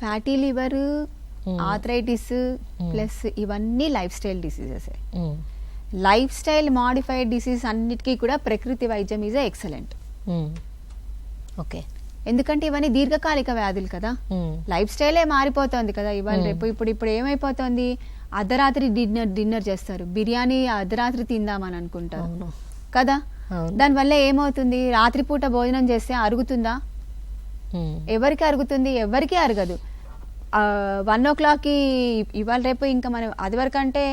Fatty liver arthritis plus ఇవన్నీ life style diseases life style modified disease అన్నిటికీ కూడా ప్రకృతి వైద్యం ఈజ్ ఎక్సలెంట్ ఉమ్. ఓకే. ఎందుకంటే ఇవన్నీ దీర్ఘకాలిక వ్యాధులు కదా. లైఫ్ స్టైలే మారిపోతుంది కదా. ఇవాళ Hmm. రేపు ఇప్పుడు ఇప్పుడు ఏమైపోతుంది? అర్ధరాత్రి డిన్నర్ డిన్నర్ చేస్తారు. బిర్యానీ అర్ధరాత్రి తిందామని అనుకుంటారు. కదా? దానివల్ల ఏమవుతుంది? రాత్రిపూట భోజనం చేస్తే అరుగుతుందా? ఎవరికి అరుగుతుంది? ఎవరికి అరగదు. వన్ ఓ క్లాక్కి ఇవాళ రేపు ఇంకా మనం అది వరకు అంటే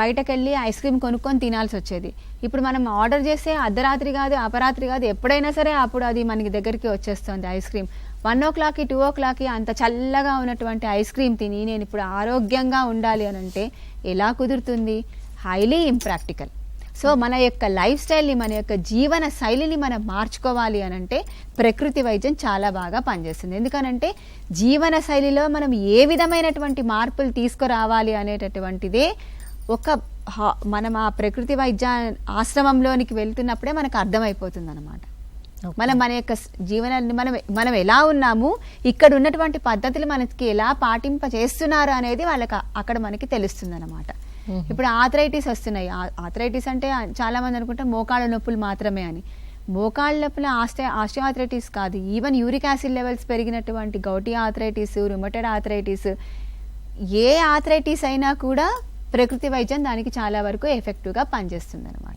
బయటకు వెళ్ళి ఐస్ క్రీమ్ కొనుక్కొని తినాల్సి వచ్చేది. ఇప్పుడు మనం ఆర్డర్ చేస్తే అర్ధరాత్రి కాదు అపరాత్రి కాదు ఎప్పుడైనా సరే అప్పుడు అది మనకి దగ్గరికి వచ్చేస్తుంది ఐస్ క్రీమ్. వన్ ఓ క్లాక్కి టూ ఓ క్లాక్కి అంత చల్లగా ఉన్నటువంటి ఐస్ క్రీమ్ తిని నేను ఇప్పుడు ఆరోగ్యంగా ఉండాలి అని అంటే ఎలా కుదురుతుంది? హైలీ ఇంప్రాక్టికల్ సో మన యొక్క లైఫ్ స్టైల్ని మన యొక్క జీవన శైలిని మనం మార్చుకోవాలి అని అంటే ప్రకృతి వైద్యం చాలా బాగా పనిచేస్తుంది ఎందుకనంటే జీవన శైలిలో మనం ఏ విధమైనటువంటి మార్పులు తీసుకురావాలి అనేటటువంటిదే ఒక మనం ఆ ప్రకృతి వైద్య ఆశ్రమంలోనికి వెళ్తున్నప్పుడే మనకు అర్థమైపోతుంది అనమాట. మనం మన యొక్క జీవనాన్ని మనం మనం ఎలా ఉన్నాము ఇక్కడ ఉన్నటువంటి పద్ధతులు మనకి ఎలా పాటింప చేస్తున్నారు అనేది వాళ్ళకి అక్కడ మనకి తెలుస్తుంది అనమాట. ఇప్పుడు ఆథరైటిస్ వస్తున్నాయి. ఆథరైటిస్ అంటే చాలా మంది అనుకుంటే మోకాళ్ళ నొప్పులు మాత్రమే అని. మోకాళ్ళ నొప్పులు ఆస్టే ఆస్టియోఆథరైటిస్ కాదు. ఈవెన్ యూరిక్ యాసిడ్ లెవెల్స్ పెరిగినటువంటి గౌటీ ఆథరైటిస్ రుమటెడ్ ఆథరైటిస్ ఏ ఆథరైటిస్ అయినా కూడా ప్రకృతి వైద్యం దానికి చాలా వరకు ఎఫెక్టివ్గా పనిచేస్తుంది అనమాట